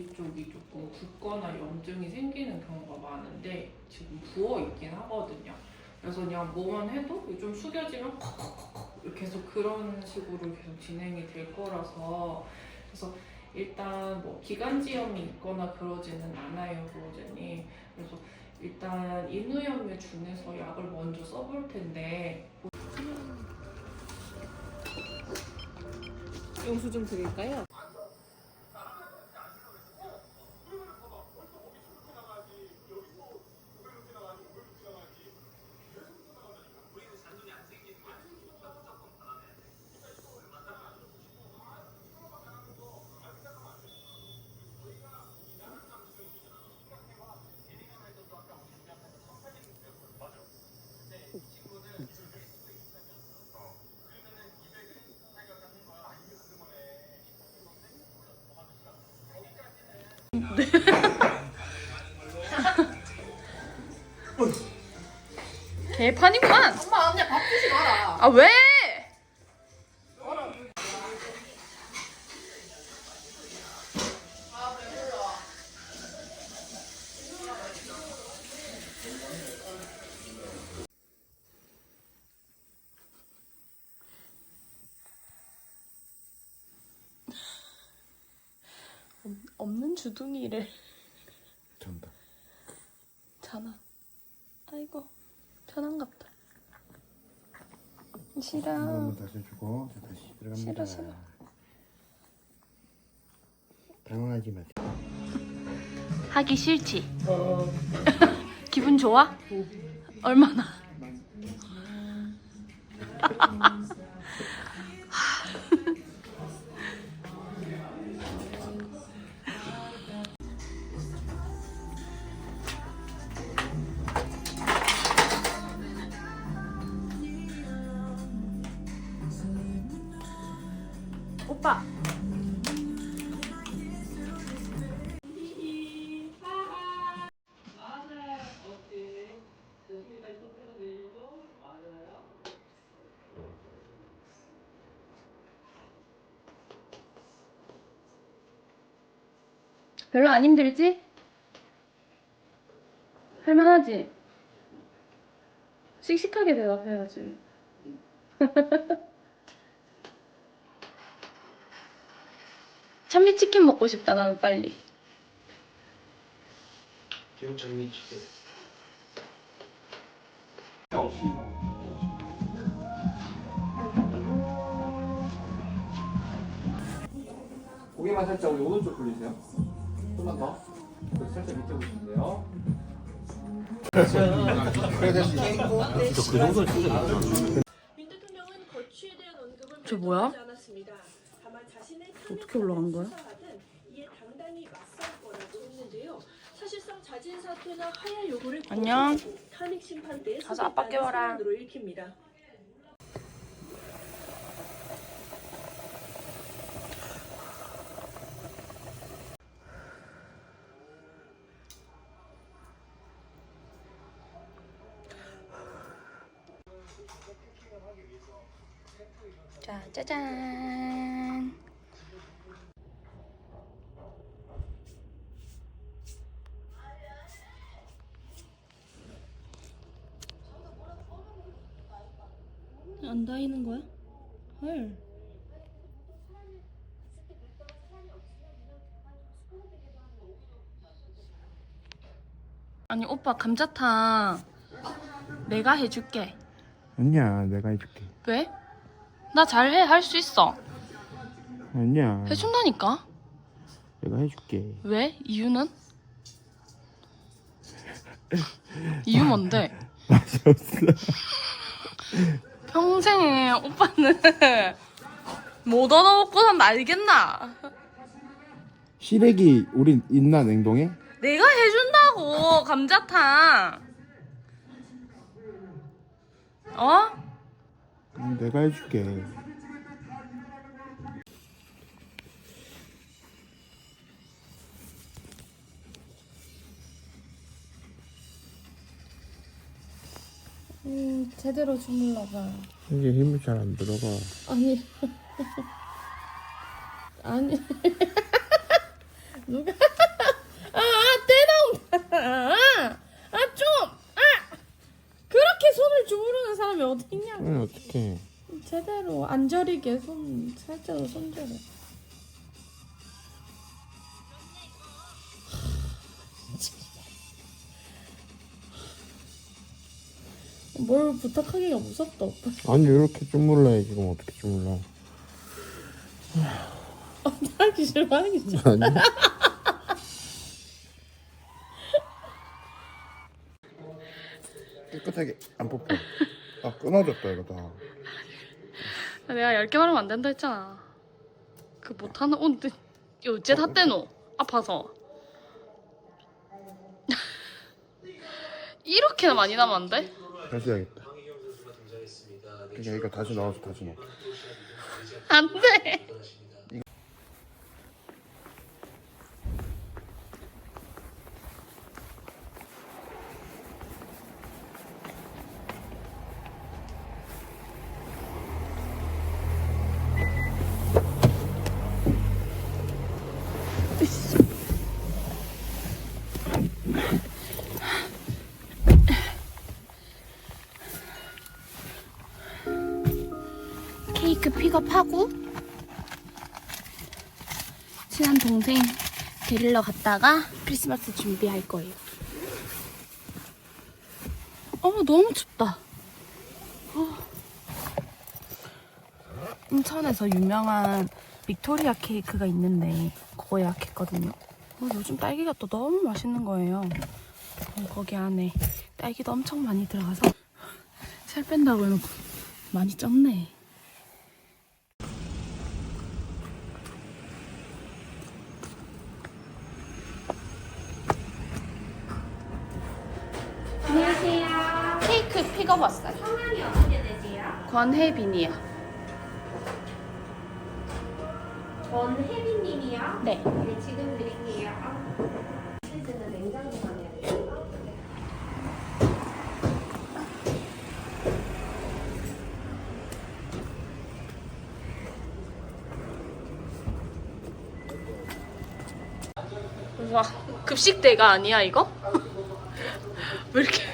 여기 쪽이 조금 붓거나 염증이 생기는 경우가 많은데 지금 부어 있긴 하거든요. 그래서 그냥 뭐만 해도 좀 숙여지면 이렇게 계속 그런 식으로 계속 진행이 될 거라서 그래서 일단 뭐 기관지염이 있거나 그러지는 않아요, 보호자님. 그래서 일단 인후염에 준해서 약을 먼저 써볼 텐데 영수 좀 드릴까요? 개판이구만. 엄마 밥 주지 마라. 아 왜? 없- 없는 주둥이를 잔다. 자나. 아이고 편한갑다. 싫어. 한번 다시 주고 자, 다시 들어갑니다. 싫어, 싫어. 당황하지 마세요. 하기 싫지. 기분 좋아? 얼마나? 별로 안 힘들지? 할만하지? 씩씩하게 대답해야지. 참미치킨 먹고 싶다, 나는 빨리. 기억 정리치게. 고개만 살짝 우리 오른쪽 돌리세요. 좀만 더. 그래서 살짝 밑에 보시면 돼요. 윤 대통령은 거취에 대한 언급을 저 뭐야? 하지 않았습니다. 다만 자신의 어떻게 올라간 거야? 이에 당당히 맞설 거라고 했는데요. 사실상 자진 사퇴나 하야 요구를 안녕. 탄핵 심판대에 가서 아빠 깨워라. 선언으로 읽힙니다. 자, 짜잔. 안 닿이는 거야? 헐. 아니 오빠 감자탕 내가 해줄게. 아니야, 내가 해줄게. 왜? 나 잘해 할 수 있어. 아니야, 해준다니까. 내가 해줄게. 왜? 이유는? 이유 뭔데? 맛이 없어. 평생에 오빠는 못 얻어먹고 산다 알겠나? 시래기 우리 있나 냉동에? 내가 해준다고 감자탕. 어? 응, 내가 해줄게. 음 제대로 주물러 봐. 이게 힘이 잘 안 들어가. 아니 아니 누가? 아, 아, 떼나온다. 아, 아, 좀, 아! 그렇게 손을 주무르는 사람이 응 어떡해 제대로 안 저리게 손, 살짝 손절해. 뭘 부탁하기가 무섭다, 오빠. 아니 이렇게 주물러야 지금 어떻게 주물러 하기 싫어, 하기 싫어. 아니 깨끗하게 안 뽑혀 아 끊어졌다 이거 다 내가 얇게 바르면 안 된다 했잖아. 그 못하는 옷, 어째 다 떼노? 아파서. 이렇게나 많이 나면 안 돼? 다시 해야겠다 그러니까 이거 다시 넣어서 다시 넣어 안 돼. 하고 친한 동생 데리러 갔다가 크리스마스 준비할 거예요. 어머 너무 춥다. 어. 인천에서 유명한 빅토리아 케이크가 있는데 그거 예약했거든요. 어, 요즘 딸기가 또 너무 맛있는 거예요. 어, 거기 안에 딸기도 엄청 많이 들어가서 살 뺀다고 해놓고 많이 쪘네. 케이크 픽업 왔어요. 성함이 어떻게 되세요? 권혜빈이요. 권혜빈님이요? 네. 네, 지금 드릴게요. 치즈는 냉장고 가야 돼요. 와 급식대가 아니야 이거? 왜 이렇게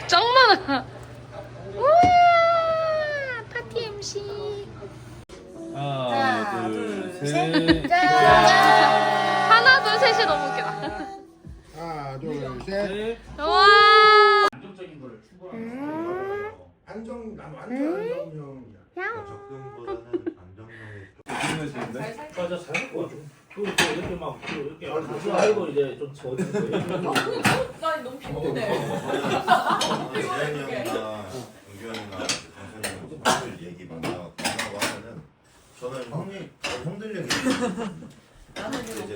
안정 난 완전 안정형이야. 적금보다는 안정형이 맞아 잘 먹고 또 이렇게 이렇게 막또 이렇게 가수 알고 이제 좀 저는 거예요. 나 너무 피곤해. 재현이 형이나 은규 형이나 정선이 형들 얘기 만나고. 하면은 저는 형님 어, 형들 얘기 나는 이제